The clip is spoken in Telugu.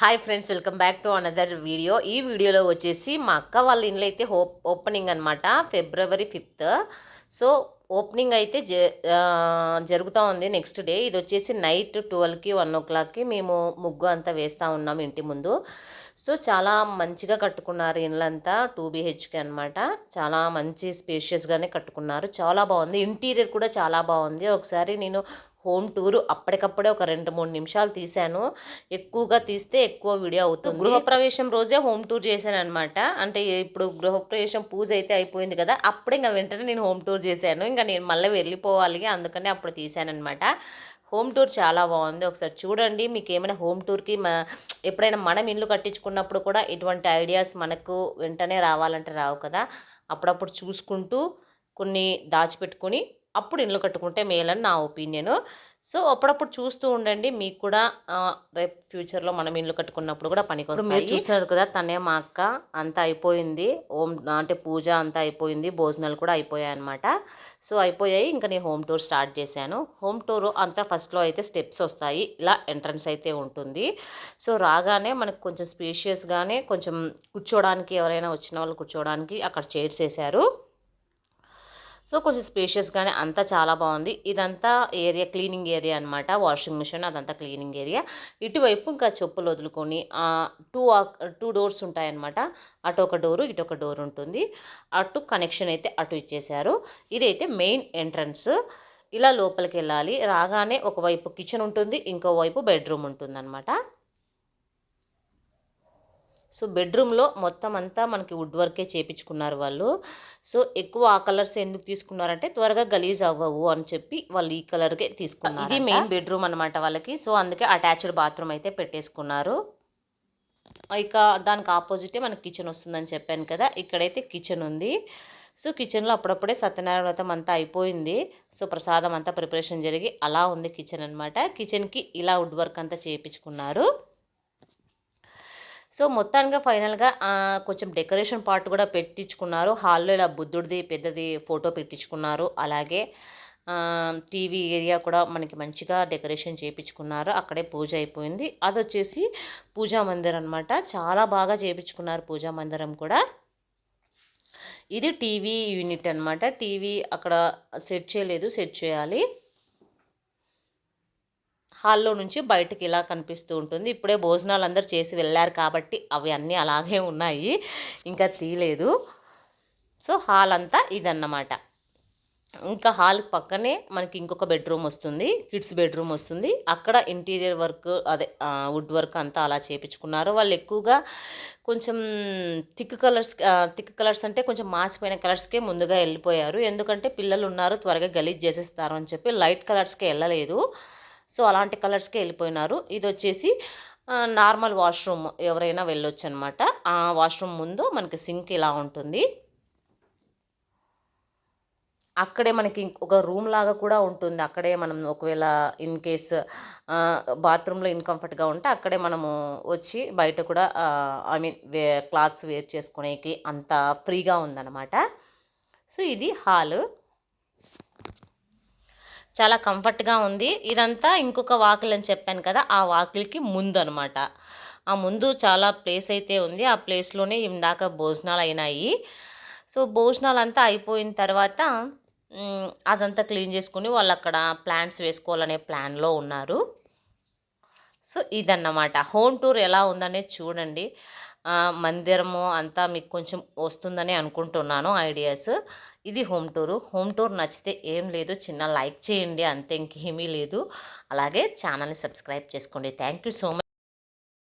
Hi friends welcome back to another video ఈ వీడియోలో వచ్చేసి మా అక్క వాళ్ళ ఇంట్లో అయితే హోప్ ఓపెనింగ్ అనమాట ఫిబ్రవరి ఫిఫ్త్ సో ఓపెనింగ్ అయితే జ జరుగుతూ ఉంది నెక్స్ట్ డే. ఇది వచ్చేసి నైట్ ట్వెల్వ్కి వన్ ఓ క్లాక్కి మేము ముగ్గు అంతా వేస్తూ ఉన్నాం ఇంటి ముందు. సో చాలా మంచిగా కట్టుకున్నారు ఇళ్ళంతా టూ బీహెచ్కే అనమాట చాలా మంచి స్పేషియస్గానే కట్టుకున్నారు. చాలా బాగుంది. ఇంటీరియర్ కూడా చాలా బాగుంది. ఒకసారి నేను హోమ్ టూర్ అప్పటికప్పుడే ఒక రెండు మూడు నిమిషాలు తీశాను. ఎక్కువగా తీస్తే ఎక్కువ వీడియో అవుతుంది. గృహప్రవేశం రోజే హోమ్ టూర్ చేశాను అనమాట అంటే ఇప్పుడు గృహప్రవేశం పూజ అయితే అయిపోయింది కదా అప్పుడే ఇంకా వెంటనే నేను హోమ్ టూర్ చేశాను. ఇంకా నేను మళ్ళీ వెళ్ళిపోవాలి. అందుకని అప్పుడు తీశాను అనమాట హోమ్ టూర్ చాలా బాగుంది. ఒకసారి చూడండి మీకు ఏమైనా హోమ్ టూర్కి ఎప్పుడైనా మనం ఇల్లు కట్టించుకున్నప్పుడు కూడా ఇటువంటి ఐడియాస్ మనకు వెంటనే రావాలంటే రావు కదా. అప్పుడప్పుడు చూసుకుంటూ కొన్ని దాచిపెట్టుకొని అప్పుడు ఇల్లు కట్టుకుంటే మేలని నా ఒపీనియన్. సో అప్పుడప్పుడు చూస్తూ ఉండండి. మీకు కూడా రేపు ఫ్యూచర్లో మనం ఇల్లు కట్టుకున్నప్పుడు కూడా పనికి మీరు చూసారు కదా తనే మా అక్క అంతా అయిపోయింది. ఓం అంటే పూజ అంతా అయిపోయింది. భోజనాలు కూడా అయిపోయాయి అనమాట సో అయిపోయాయి. ఇంకా నేను హోమ్ టూర్ స్టార్ట్ చేశాను. హోమ్ టూర్ అంతా ఫస్ట్లో అయితే స్టెప్స్ వస్తాయి. ఇలా ఎంట్రన్స్ అయితే ఉంటుంది. సో రాగానే మనకు కొంచెం స్పేషియస్గానే కొంచెం కూర్చోడానికి ఎవరైనా వచ్చిన వాళ్ళు కూర్చోవడానికి అక్కడ చైర్స్ వేశారు. సో కొంచెం స్పేషియస్గానే అంతా చాలా బాగుంది. ఇదంతా ఏరియా క్లీనింగ్ ఏరియా అనమాట వాషింగ్ మిషన్ అదంతా క్లీనింగ్ ఏరియా ఇటువైపు ఇంకా చెప్పులు వదులుకొని టూ టూ డోర్స్ ఉంటాయన్నమాట. అటు ఒక డోరు ఇటు ఒక డోర్ ఉంటుంది. అటు కనెక్షన్ అయితే అటు ఇచ్చేసారు ఇదైతే మెయిన్ ఎంట్రన్స్ ఇలా లోపలికి వెళ్ళాలి. రాగానే ఒకవైపు కిచెన్ ఉంటుంది ఇంకోవైపు బెడ్రూమ్ ఉంటుంది అనమాట సో బెడ్రూమ్లో మొత్తం అంతా మనకి వుడ్ వర్కే చేపించుకున్నారు వాళ్ళు. సో ఎక్కువ ఆ కలర్స్ ఎందుకు తీసుకున్నారంటే త్వరగా గలీజ్ అవ్వవు అని చెప్పి వాళ్ళు ఈ కలర్కే తీసుకున్నారు ఇది మెయిన్ బెడ్రూమ్ అనమాట వాళ్ళకి. సో అందుకే అటాచ్డ్ బాత్రూమ్ అయితే పెట్టేసుకున్నారు. ఇక దానికి ఆపోజిటే మనకి కిచెన్ వస్తుందని చెప్పాను కదా ఇక్కడైతే కిచెన్ ఉంది. సో కిచెన్లో అప్పుడప్పుడే సత్యనారాయణ వ్రతం అంతా అయిపోయింది. సో ప్రసాదం అంతా ప్రిపరేషన్ జరిగి అలా ఉంది కిచెన్ అనమాట కిచెన్కి ఇలా వుడ్ వర్క్ అంతా చేయించుకున్నారు సో మొత్తానికి ఫైనల్గా కొంచెం డెకరేషన్ పార్ట్ కూడా పెట్టించుకున్నారు. హాల్లో ఇలా బుద్ధుడిది పెద్దది ఫోటో పెట్టించుకున్నారు. అలాగే టీవీ ఏరియా కూడా మనకి మంచిగా డెకరేషన్ చేయించుకున్నారు అక్కడే పూజ అయిపోయింది. అది వచ్చేసి పూజా మందిరం అనమాట చాలా బాగా చేయించుకున్నారు పూజా మందిరం కూడా. ఇది టీవీ యూనిట్ అనమాట టీవీ అక్కడ సెట్ చేయలేదు సెట్ చేయాలి. హాల్లో నుంచి బయటకి ఇలా కనిపిస్తూ ఉంటుంది. ఇప్పుడే భోజనాలు అందరు చేసి వెళ్ళారు కాబట్టి అవి అన్నీ అలాగే ఉన్నాయి. ఇంకా తీయలేదు. సో హాల్ అంతా ఇదన్నమాట. ఇంకా హాల్ పక్కనే మనకి ఇంకొక బెడ్రూమ్ వస్తుంది. కిడ్స్ బెడ్రూమ్ వస్తుంది. అక్కడ ఇంటీరియర్ వర్క్ అదే వుడ్ వర్క్ అంతా అలా చేపించుకున్నారు. వాళ్ళు ఎక్కువగా కొంచెం థిక్ కలర్స్ థిక్ కలర్స్ అంటే కొంచెం మాసిపోయిన కలర్స్కే ముందుగా వెళ్ళిపోయారు. ఎందుకంటే పిల్లలు ఉన్నారు త్వరగా గలీజ్ చేసేస్తారు అని చెప్పి లైట్ కలర్స్కే వెళ్ళలేదు. సో అలాంటి కలర్స్కి వెళ్ళిపోయినారు. ఇది వచ్చేసి నార్మల్ వాష్రూమ్ ఎవరైనా వెళ్ళొచ్చు అనమాట ఆ వాష్రూమ్ ముందు మనకి సింక్ ఇలా ఉంటుంది. అక్కడే మనకి ఒక రూమ్ లాగా కూడా ఉంటుంది. అక్కడే మనం ఒకవేళ ఇన్ కేస్ బాత్రూంలో ఇన్కంఫర్ట్గా ఉంటే అక్కడే మనము వచ్చి బయట కూడా I mean we clothes wear చేసుకునేకి అంత ఫ్రీగా ఉందన్నమాట సో ఇది హాల్. చాలా కంఫర్ట్గా ఉంది. ఇదంతా ఇంకొక వాకిల్ అని చెప్పాను కదా ఆ వాకిల్కి ముందు అనమాట ఆ ముందు చాలా ప్లేస్ అయితే ఉంది. ఆ ప్లేస్లోనే ఇందాక భోజనాలు అయినాయి. సో భోజనాలు అంతా అయిపోయిన తర్వాత అదంతా క్లీన్ చేసుకుని వాళ్ళు అక్కడ ప్లాంట్స్ వేసుకోవాలనే ప్లాన్లో ఉన్నారు. సో ఇదన్నమాట. హోమ్ టూర్ ఎలా ఉందనేది చూడండి. మందిరము అంతా మీకు కొంచెం వస్తుందని అనుకుంటున్నాను ఐడియాస్. ఇది హోమ్ టూరు. హోమ్ టూర్ నచ్చితే ఏం లేదు. చిన్న లైక్ చేయండి. అంతే ఇంకేమీ లేదు. అలాగే ఛానల్ని సబ్స్క్రైబ్ చేసుకోండి. Thank you so much